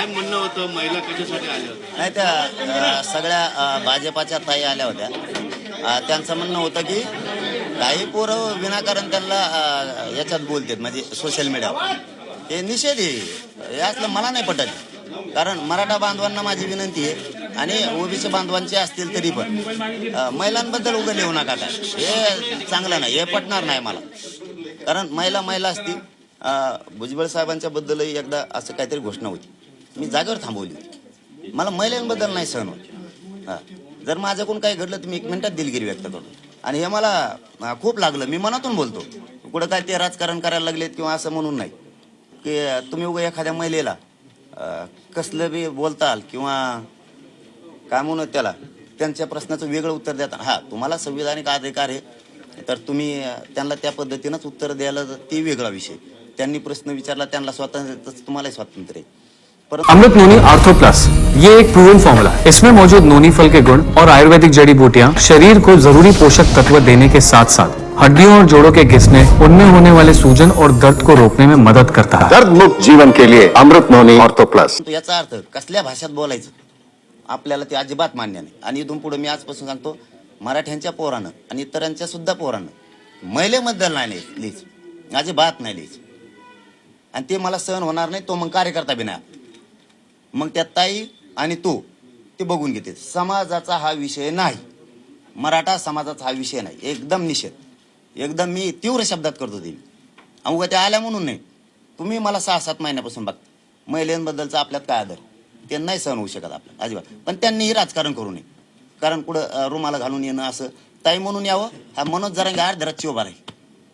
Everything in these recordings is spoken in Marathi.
काय म्हणणं होतं? महिला कशासाठी आल्या होत्या? नाही त्या अ, सगळ्या अ, भाजपाच्या ताई आल्या होत्या. अ, त्यांचं म्हणणं होतं की काही पोरं विनाकारण त्यांना अ, याच्यात बोलतात म्हणजे सोशल मीडियावर हे निषेध आहे. हे असलं मला नाही पटत. कारण मराठा बांधवांना माझी विनंती आहे. आणि ओबीसी बांधवांचे असतील तरी पण. अ, महिलांबद्दल उघड लिहू नका काय हे चांगलं नाही. हे पटणार नाही मला. कारण महिला महिला असतील. अ, भुजबळ साहेबांच्या बद्दलही एकदा असं काहीतरी घोषणा होती. मी जागेवर थांबवली होती. मला महिलांबद्दल नाही सहन होत. जर जर कोण काही घडलं तर मी एक मिनिटात दिलगिरी व्यक्त करतो. आणि हे मला खूप लागलं. मी मनातून बोलतो. कुठं काय ते राजकारण करायला लागलेत किंवा असं म्हणून नाही. की तुम्ही उगा एखाद्या महिलेला कसलं बी बोलताल किंवा काय म्हणू त्याला त्यांच्या प्रश्नाचं वेगळं उत्तर देता हा तुम्हाला संविधानिक अधिकार आहे. तर तुम्ही त्यांना त्या पद्धतीनंच उत्तर द्यायला ते वेगळा विषय. त्यांनी प्रश्न विचारला त्यांना स्वातंत्र्य तसं तुम्हालाही स्वातंत्र्य आहे. अमृत नोनी आर्थो प्लस ये एक प्रूवन फॉर्मूला है। इसमें मौजूद नोनी फल के गुण और आयुर्वेदिक जड़ी बूटियां शरीर को जरूरी पोषक तत्व देने के साथ साथ हड्डियों और जोड़ों के घिसने उनमें होने वाले सूजन और दर्द को रोकने में मदद करता है। दर्द मुक्त जीवन के लिए अमृत नोनी ऑर्थो प्लस याचा अर्थ कसल्या भाषेत बोलायचं? आपल्याला ते अजिबात मान्य नाही. आणि इथून पुढे मी आजपासून सांगतो मराठ्यांच्या पोरानं आणि इतरांच्या सुद्धा पोरानं महिलेबद्दल नाही लिहिच अजिबात नाही लिहिच आणि ते मला सहन होणार नाही तो मग कार्यकर्ता बी नाही. मग त्या ताई आणि तो ते बघून घेते. समाजाचा हा विषय नाही. मराठा समाजाचा हा विषय नाही. एकदम निषेध. एकदम मी तीव्र शब्दात करतो ते. अंग त्या आल्या म्हणून नाही. तुम्ही मला सहा सात महिन्यापासून बघता. महिलांबद्दलचा आपल्यात काय आदर? ते नाही सहन होऊ शकत आपल्याला अजिबात. पण त्यांनीही राजकारण करू नये. कारण कुठं रुमाला घालून येणं असं ताई म्हणून यावं हा मनोज जरांगे आठ धराची उभा राहील.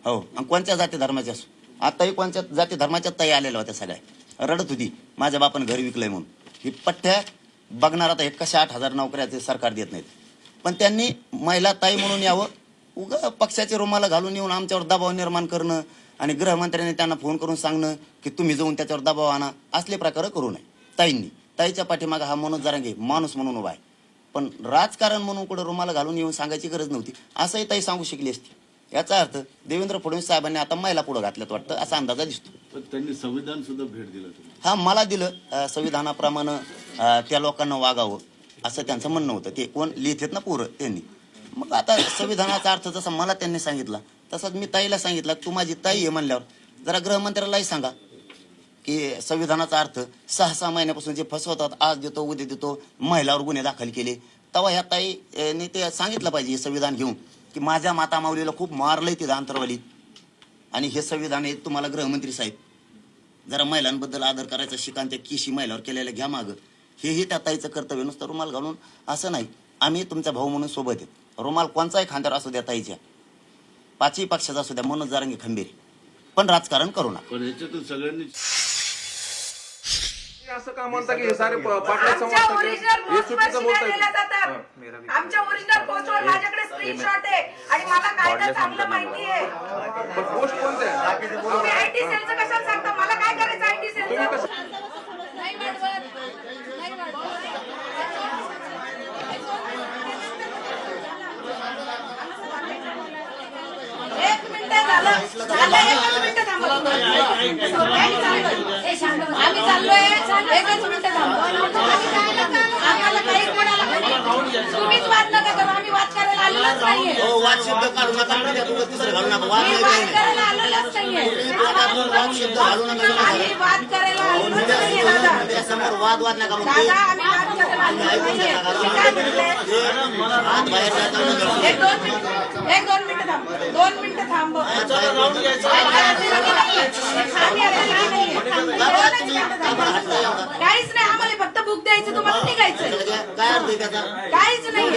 हो. आणि कोणत्या जाती धर्माच्या असो? आताही कोणत्या जाती धर्माच्या ताई आलेल्या होत्या सगळ्या. रडत होती. माझ्या बापानं घर विकलंय म्हणून. ही पठ्ठ्या बघणार आता हे कशा आठ हजार नोकऱ्या ते सरकार देत नाहीत. पण त्यांनी महिला ताई म्हणून यावं उगा पक्षाचे रुमाला घालून येऊन आमच्यावर दबाव निर्माण करणं आणि गृहमंत्र्यांनी त्यांना फोन करून सांगणं की तुम्ही जाऊन त्याच्यावर दबाव आणा असले प्रकार करू नये. ताईंनी. ताईच्या पाठीमागा हा मनोज जरांगे माणूस म्हणून उभा आहे. पण राजकारण म्हणून कुठं रुमाला घालून येऊन सांगायची गरज नव्हती. असंही ताई सांगू शकली असती. याचा अर्थ देवेंद्र फडणवीस साहेबांनी आता महिला पुढं घातल्यात वाटतं असा अंदाजा दिसतो. पण त्यांनी संविधान सुद्धा भेट दिलं तुम्ही. हा मला दिलं अं, संविधानाप्रमाणे त्या लोकांना वागावं असं त्यांचं म्हणणं होतं. ते कोण लिहितेत ना पोरं त्यांनी. मग आता संविधानाचा अर्थ जसा मला त्यांनी सांगितला तसाच मी ताईला सांगितलं तू माझी ताई आहे म्हणल्यावर जरा गृहमंत्र्यालाही सांगा की संविधानाचा अर्थ सहा सहा महिन्यापासून जे फसवतात आज देतो उद्या देतो महिलावर गुन्हे दाखल केले. तेव्हा ह्या ताईने ते सांगितलं पाहिजे हे संविधान घेऊन की माझ्या माता माऊलीला खूप मारलंय तिथं अंतरवालीत आणि हे संविधान आहे तुम्हाला गृहमंत्री साहेब जरा महिलांबद्दल आदर करायचा शिकान त्या किशी महिलावर केलेल्या घ्या मागं. हेही त्या ताईचं कर्तव्य नुसतं रुमाल घालून असं नाही. आम्ही तुमचा भाऊ म्हणून सोबत आहेत रुमाल कोणचाही खांद्यावर असू द्या ताईच्या. पाचही पक्षाचा असू द्या मनोज जारांगे खंबीर. पण राजकारण करू नका. पण ह्याच्यातून सगळ्यांनी असं का म्हणता की हे सारे प- पाटलाचं आमच्या ओरिजिनल हे पोस्ट चुकीचं दिल्या बोलताय जातात. आमच्या ओरिजिनल पोस्टवर माझ्याकडे स्क्रीनशॉट आहे. आणि मला कायदा चांगलं माहिती आहे. पण पोस्ट कोणते आहे तुम्ही आयटी सेलचं कशाला सांगता मला काय करायचं आयटी सेलचं नाही वाढवत. नाही वाढवत. एक मिनिट झालं झालं एकच मिनिट थांबा आम्ही चाललोय. आम्ही चाललोय एकच मिनिट थांबा आम्हाला काही कोणाला तुम्हीच वाद नका करू आम्ही वाद नाहीये. हो, वाद शब्द काढू नका म्हणजे तुम्ही तिसरं घालू नका वाद मी नाही वाद काही. करायला आलेलोच नाहीये. वाद शब्द घालू नका आम्ही वाद करायला आलेलोच नाहीये दादा. त्यासमोर वाद वाद नका म्हणू. दादा आम्ही वाद करायला आलेलो नाहीये. मी काय म्हटलंय हात बाहेर जाताना एक दोन मिनिट एक दोन मिनिटं थांब. दोन मिनिटं थांब. काहीच नाही आम्हाला फक्त बुक द्यायचं तुम्हाला निघायचं काय अर्थ आहे त्याचा? काहीच नाही